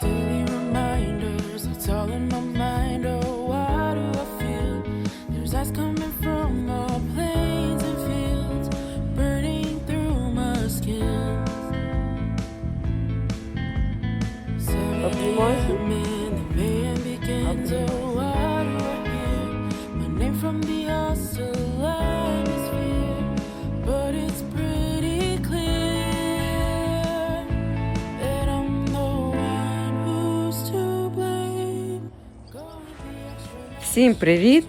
Do Всім привіт!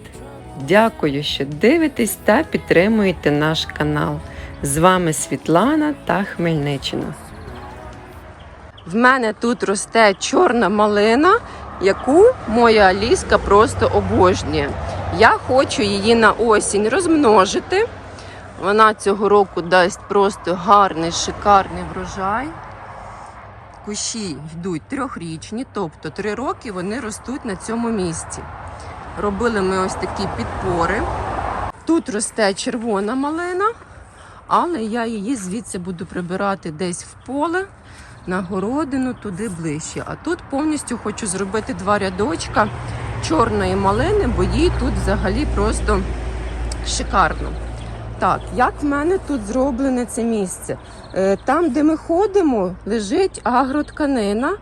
Дякую, що дивитесь та підтримуєте наш канал. З вами Світлана та Хмельниччина. В мене тут росте чорна малина, яку моя Аліска просто обожнює. Я хочу її на осінь розмножити. Вона цього року дасть просто гарний, шикарний врожай. Кущі йдуть трьохрічні, тобто три роки вони ростуть на цьому місці. Робили ми ось такі підпори. Тут росте червона малина, але я її звідси буду прибирати десь в поле, на городину, туди ближче. А тут повністю хочу зробити два рядочка чорної малини, бо їй тут взагалі просто шикарно. Так, як в мене тут зроблене це місце? Е, Там, де ми ходимо, лежить агротканина,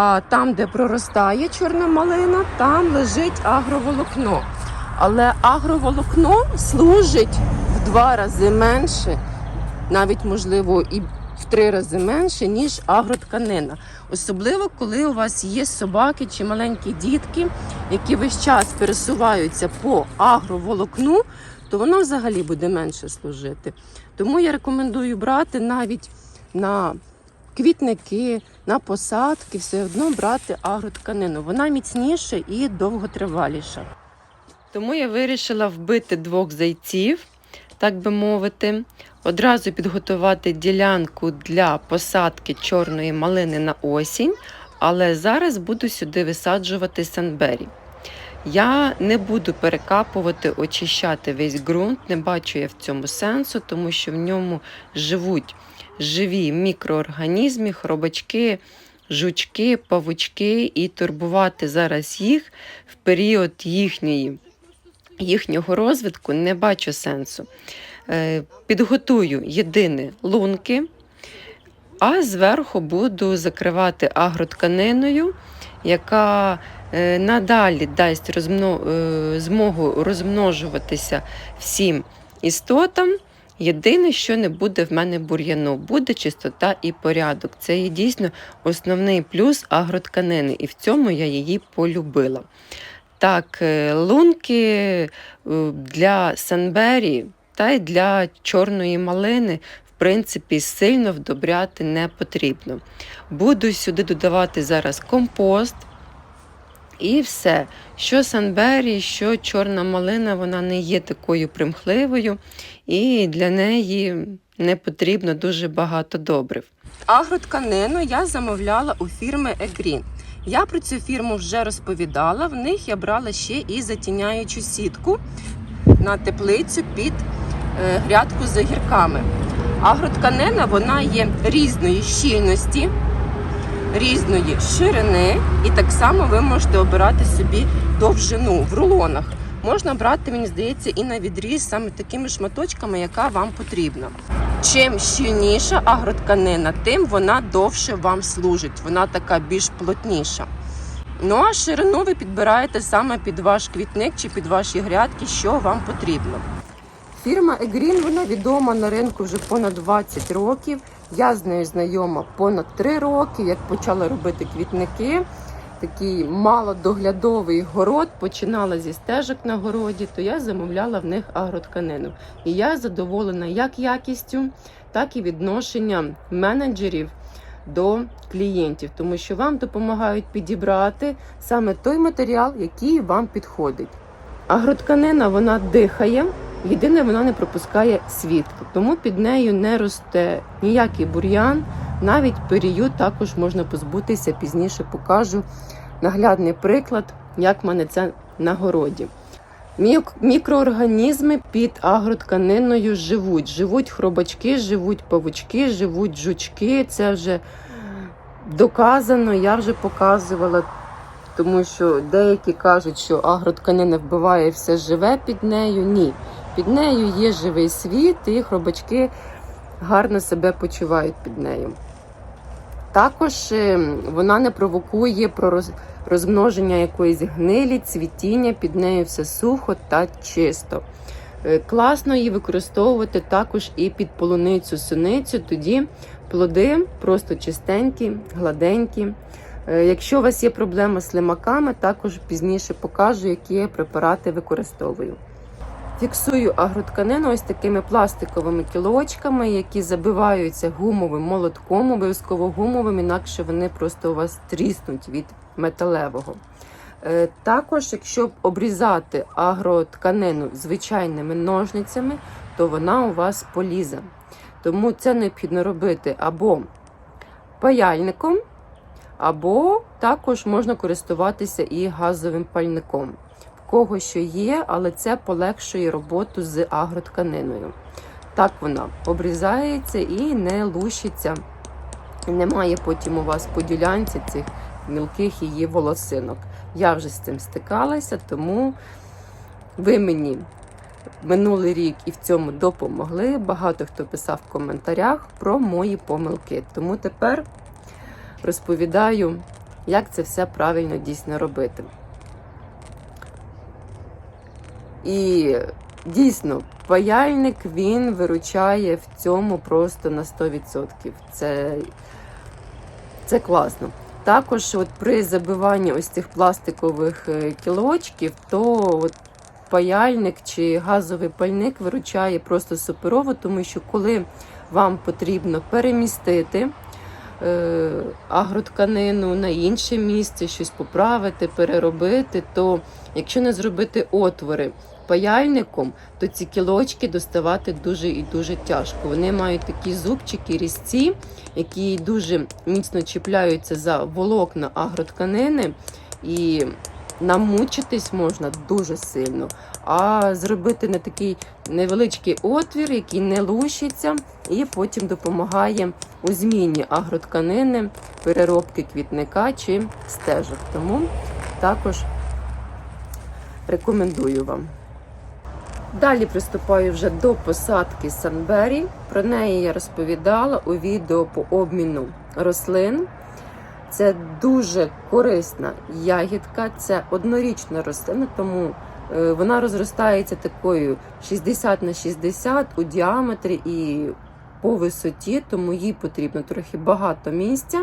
а там, де проростає чорна малина, там лежить агроволокно. Але агроволокно служить в два рази менше, навіть можливо і в три рази менше, ніж агротканина. Особливо, коли у вас є собаки чи маленькі дітки, які весь час пересуваються по агроволокну, то воно взагалі буде менше служити. Тому я рекомендую брати навіть на квітники, на посадки, все одно брати агротканину. Вона міцніша і довготриваліша. Тому я вирішила вбити двох зайців, так би мовити, одразу підготувати ділянку для посадки чорної малини на осінь, але зараз буду сюди висаджувати санбері. Я не буду перекапувати, очищати весь ґрунт, не бачу я в цьому сенсу, тому що в ньому живуть живі мікроорганізми, хробачки, жучки, павучки, і турбувати зараз їх в період їхньої, їхнього розвитку не бачу сенсу. Е, Підготую єдине лунки, а зверху буду закривати агротканиною, яка е, надалі дасть розмно, е, змогу розмножуватися всім істотам. Єдине, що не буде в мене бур'яну, буде чистота і порядок. Це є дійсно основний плюс агротканини, і в цьому я її полюбила. Так, е, лунки е, для санбері та й для чорної малини, в принципі, сильно вдобряти не потрібно. Буду сюди додавати зараз компост. І все. Що санбері, що чорна малина, вона не є такою примхливою, і для неї не потрібно дуже багато добрив. Агротканину я замовляла у фірми Егрін. Я про цю фірму вже розповідала. В них я брала ще і затіняючу сітку на теплицю під е, грядку з огірками. Агротканина вона є різної щільності, різної ширини, і так само ви можете обирати собі довжину в рулонах. Можна брати, мені здається, і на відріз саме такими шматочками, яка вам потрібна. Чим щільніша агротканина, тим вона довше вам служить. Вона така більш плотніша. Ну а ширину ви підбираєте саме під ваш квітник чи під ваші грядки, що вам потрібно. Фірма Егрін вона відома на ринку вже понад 20 років. Я з нею знайома понад 3 роки, як почала робити квітники. Такий малодоглядовий город, починала зі стежок на городі, то я замовляла в них агротканину. І я задоволена як якістю, так і відношенням менеджерів до клієнтів, тому що вам допомагають підібрати саме той матеріал, який вам підходить. Агротканина вона дихає, єдине, вона не пропускає світло, тому під нею не росте ніякий бур'ян. Навіть перію також можна позбутися. Пізніше покажу наглядний приклад, як в мене це на городі. Мікроорганізми під агротканиною живуть. Живуть хробачки, живуть павучки, живуть жучки. Це вже доказано, я вже показувала, тому що деякі кажуть, що агротканина вбиває все живе під нею. Ні. Під нею є живий світ, і хробачки гарно себе почувають під нею. Також е, вона не провокує про розмноження якоїсь гнилі, цвітіння, під нею все сухо та чисто. Е, Класно її використовувати також і під полуницю суницю, тоді плоди просто чистенькі, гладенькі. Е, Якщо у вас є проблема з лимаками, також пізніше покажу, які препарати використовую. Фіксую агротканину ось такими пластиковими кілочками, які забиваються гумовим молотком, обов'язково гумовим, інакше вони просто у вас тріснуть від металевого. Е, Також, якщо обрізати агротканину звичайними ножницями, то вона у вас полізе. Тому це необхідно робити або паяльником, або також можна користуватися і газовим пальником. Кого що є, але це полегшує роботу з агротканиною. Так вона обрізається і не лущиться. Немає потім у вас по ділянці цих мілких її волосинок. Я вже з цим стикалася, тому ви мені минулий рік і в цьому допомогли. Багато хто писав в коментарях про мої помилки. Тому тепер розповідаю, як це все правильно дійсно робити. І дійсно, паяльник він виручає в цьому просто на 100%. Це, це класно. Також от при забиванні ось цих пластикових е, кілочків, то от паяльник чи газовий пальник виручає просто суперово, тому що коли вам потрібно перемістити агротканину на інше місце, щось поправити, переробити, то якщо не зробити отвори паяльником, то ці кілочки доставати дуже і дуже тяжко. Вони мають такі зубчики, різці, які дуже міцно чіпляються за волокна агротканини, і намучитись можна дуже сильно. А зробити не такий невеличкий отвір, який не лущиться, і потім допомагає у зміні агротканини, переробки квітника чи стежок. Тому також рекомендую вам. Далі приступаю вже до посадки Санбері. Про неї я розповідала у відео по обміну рослин. Це дуже корисна ягідка, це однорічна рослина, тому е, вона розростається такою 60 на 60 у діаметрі і по висоті, тому їй потрібно трохи багато місця.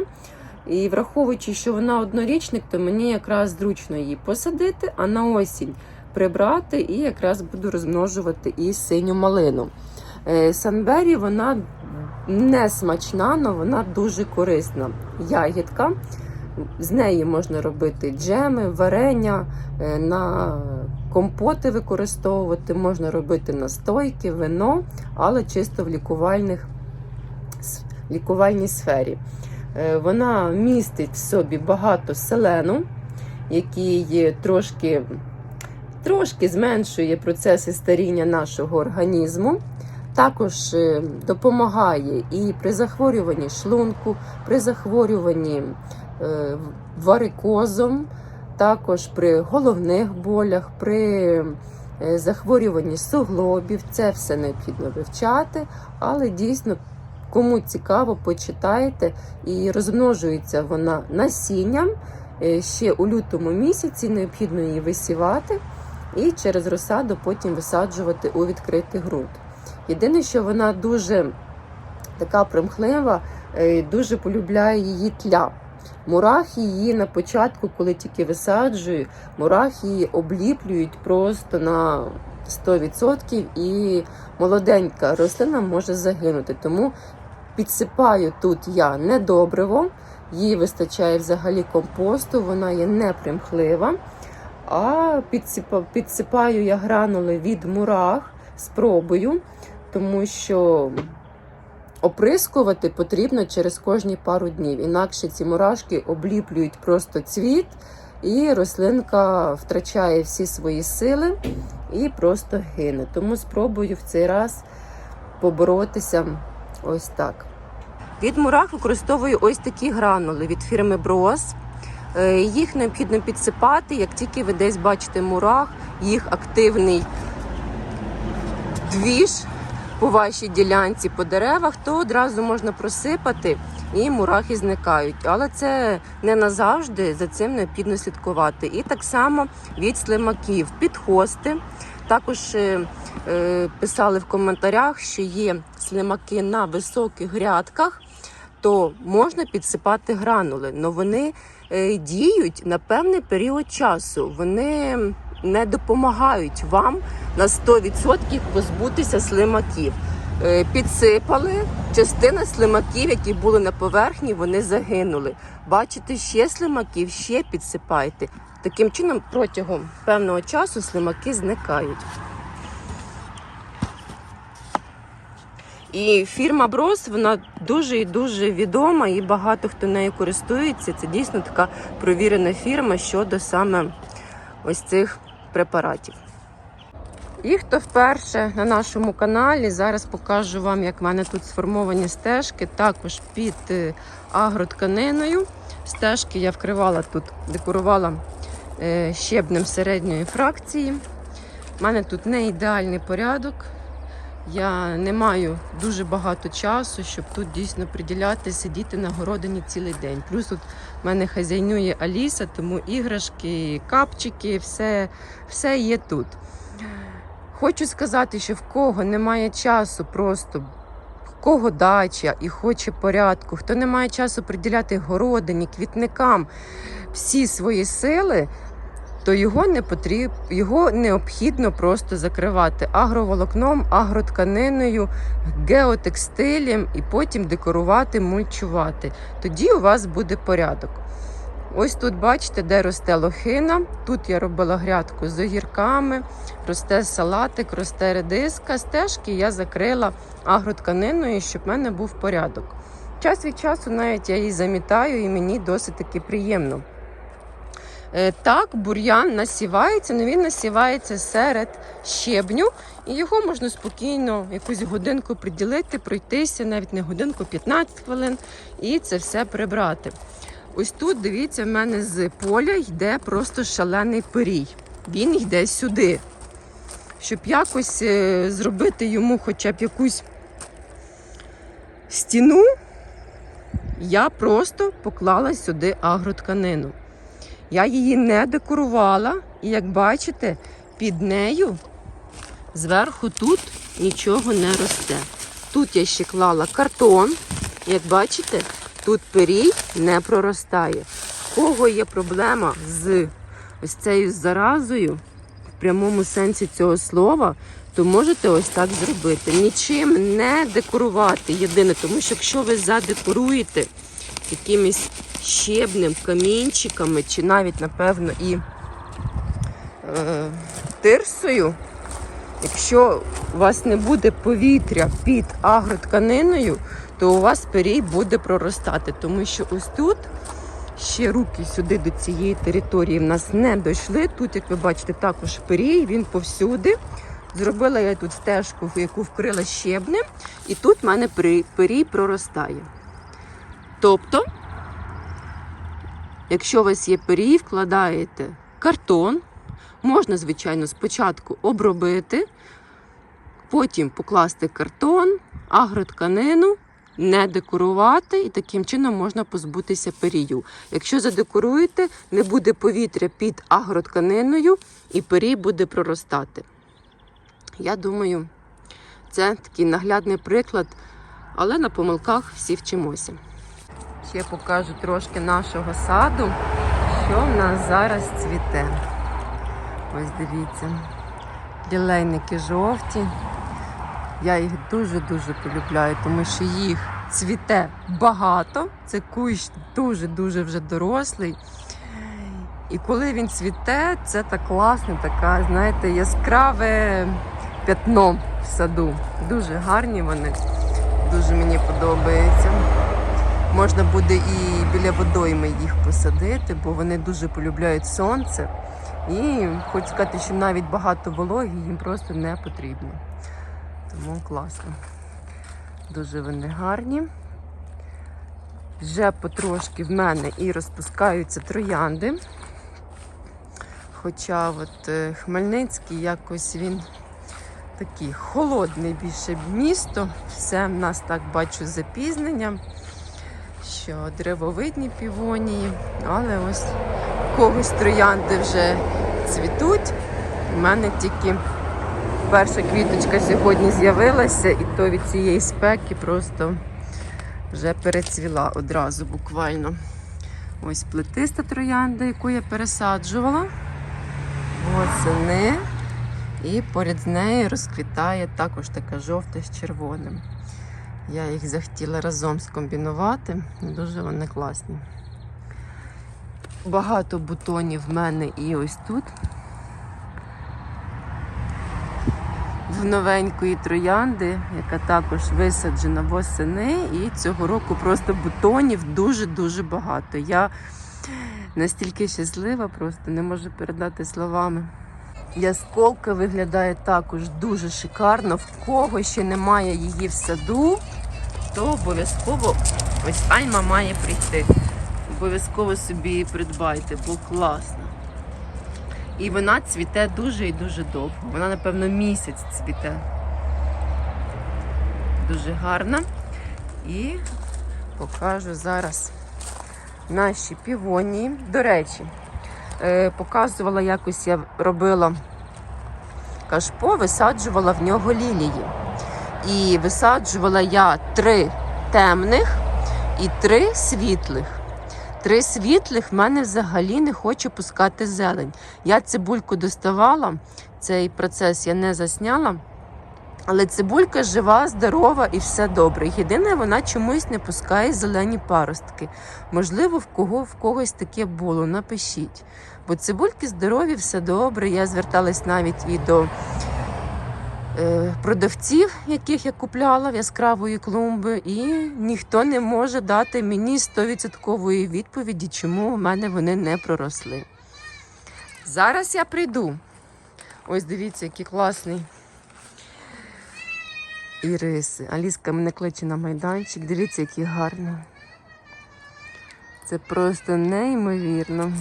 І враховуючи, що вона однорічник, то мені якраз зручно її посадити, а на осінь прибрати і якраз буду розмножувати і синю малину. Е, Санбері вона не смачна, але вона дуже корисна. Ягідка. З неї можна робити джеми, варення, е, на компоти використовувати, можна робити настойки, вино, але чисто в лікувальних, лікувальній сфері. Е, Вона містить в собі багато селену, який трошки, трошки зменшує процеси старіння нашого організму. Також е, допомагає і при захворюванні шлунку, при захворюванні е, варикозом, також при головних болях, при е, захворюванні суглобів. Це все необхідно вивчати, але дійсно, кому цікаво, почитайте. І розмножується вона насінням. Ще у лютому місяці необхідно її висівати і через розсаду потім висаджувати у відкритий ґрунт. Єдине, що вона дуже така примхлива, е, дуже полюбляє її тля. Мурахи її на початку, коли тільки висаджую, мурахи її обліплюють просто на 100% і молоденька рослина може загинути. Тому підсипаю тут я не добриво, їй вистачає взагалі компосту, вона є непримхлива. А підсипаю я гранули від мурах, спробую, тому що оприскувати потрібно через кожні пару днів. Інакше ці мурашки обліплюють просто цвіт, і рослинка втрачає всі свої сили і просто гине. Тому спробую в цей раз поборотися ось так. Від мурах використовую ось такі гранули від фірми Брос. Е, Їх необхідно підсипати, як тільки ви десь бачите мурах, їх активний двіж по вашій ділянці по деревах, то одразу можна просипати і мурахи зникають. Але це не назавжди, за цим необхідно слідкувати. І так само від слимаків, підхости. Також е, е, писали в коментарях, що є слимаки на високих грядках, то можна підсипати гранули. але вони е, діють на певний період часу. Вони не допомагають вам на 100% позбутися слимаків. Е, Підсипали частина слимаків, які були на поверхні, вони загинули. Бачите, ще слимаків, ще підсипайте. Таким чином, протягом певного часу слимаки зникають. І фірма Брос вона дуже і дуже відома, і багато хто нею користується. Це дійсно така провірена фірма щодо саме ось цих препаратів. І хто вперше на нашому каналі, зараз покажу вам, як в мене тут сформовані стежки, також під е, агротканиною. Стежки я вкривала тут, декорувала е, щебнем середньої фракції. У мене тут не ідеальний порядок. Я не маю дуже багато часу, щоб тут дійсно приділяти, сидіти на городині цілий день. Плюс тут в мене хазяйнує Аліса, тому іграшки, капчики, все, все є тут. Хочу сказати, що в кого немає часу просто. в Кого дача і хоче порядку, хто не має часу приділяти городині, квітникам всі свої сили, то його не потріб, його необхідно просто закривати агроволокном, агротканиною, геотекстилем і потім декорувати, мульчувати. Тоді у вас буде порядок. Ось тут бачите, де росте лохина. Тут я робила грядку з огірками, росте салатик, росте редиска. Стежки я закрила агротканиною, щоб в мене був порядок. Час від часу навіть я її замітаю, і мені досить таки приємно. Е, Так, бур'ян насівається, але він насівається серед щебню, і його можна спокійно якусь годинку приділити, пройтися, навіть не годинку, 15 хвилин, і це все прибрати. Ось тут, дивіться, в мене з поля йде просто шалений пирій. Він йде сюди. Щоб якось е, зробити йому хоча б якусь стіну, я просто поклала сюди агротканину. Я її не декорувала, і як бачите, під нею зверху тут нічого не росте. Тут я ще клала картон, як бачите, тут пирій не проростає. У кого є проблема з ось цією заразою, в прямому сенсі цього слова, то можете ось так зробити. Нічим не декорувати єдине, тому що якщо ви задекоруєте якимись щебнем, камінчиками, чи навіть, напевно, і е, тирсою, якщо у вас не буде повітря під агротканиною, то у вас перій буде проростати. Тому що ось тут ще руки сюди до цієї території в нас не дійшли. Тут, як ви бачите, також перій, він повсюди. Зробила я тут стежку, яку вкрила щебнем, і тут в мене перій проростає. Тобто, якщо у вас є перій, вкладаєте картон, можна, звичайно, спочатку обробити, потім покласти картон, агротканину, не декорувати, і таким чином можна позбутися перію. Якщо задекоруєте, не буде повітря під агротканиною, і перій буде проростати. Я думаю, це такий наглядний приклад, але на помилках всі вчимося. Ще покажу трошки нашого саду, що в нас зараз цвіте. Ось дивіться. Лілейники жовті. Я їх дуже-дуже полюбляю, тому що їх цвіте багато. Це кущ дуже-дуже вже дорослий. І коли він цвіте, це так класно, така, знаєте, яскраве п'ятно в саду. Дуже гарні вони, дуже мені подобається. Можна буде і біля водойми їх посадити, бо вони дуже полюбляють сонце. І хочу сказати, що навіть багато вологи їм просто не потрібно. Тому класно. Дуже вони гарні. Вже потрошки в мене і розпускаються троянди. Хоча от е, Хмельницький якось він такий холодний більше місто. Все в нас так бачу з запізненням, що древовидні півонії, але ось когось троянди вже цвітуть. У мене тільки перша квіточка сьогодні з'явилася, і то від цієї спеки просто вже перецвіла одразу буквально. Ось плетиста троянда, яку я пересаджувала. Восени. І поряд з нею розквітає також така жовта з червоним. Я їх захотіла разом скомбінувати. Дуже вони класні. Багато бутонів в мене і ось тут. В новенької троянди, яка також висаджена восени, і цього року просто бутонів дуже-дуже багато. Я настільки щаслива, просто не можу передати словами. Ясколка виглядає також дуже шикарно. В кого ще немає її в саду, то обов'язково ось Альма має прийти. Обов'язково собі її придбайте, бо класно. І вона цвіте дуже і дуже довго. Вона, напевно, місяць цвіте. Дуже гарна. І покажу зараз наші півонії. До речі, е, показувала якось я робила кашпо, висаджувала в нього лілії. І висаджувала я три темних і три світлих. Три світлих в мене взагалі не хоче пускати зелень. Я цибульку доставала, цей процес я не засняла. Але цибулька жива, здорова і все добре. Єдине, вона чомусь не пускає зелені паростки. Можливо, в кого в когось таке було, напишіть. Бо цибульки здорові, все добре. Я зверталась навіть і до продавців, яких я купляла в яскравої клумби, і ніхто не може дати мені 100% відповіді, чому у мене вони не проросли. Зараз я прийду. Ось дивіться, який класний. Іриси. Аліска мене кличе на майданчик. Дивіться, які гарні. Це просто неймовірно.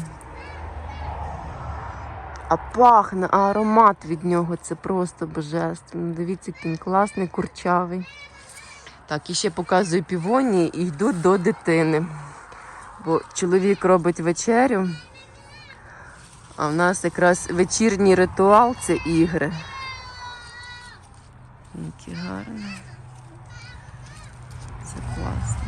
А пахне, а аромат від нього це просто божественно. Дивіться, який він класний, курчавий. Так, і ще показую півоні і йду до дитини. Бо чоловік робить вечерю. А в нас якраз вечірній ритуал це ігри. Які гарні. Це класно.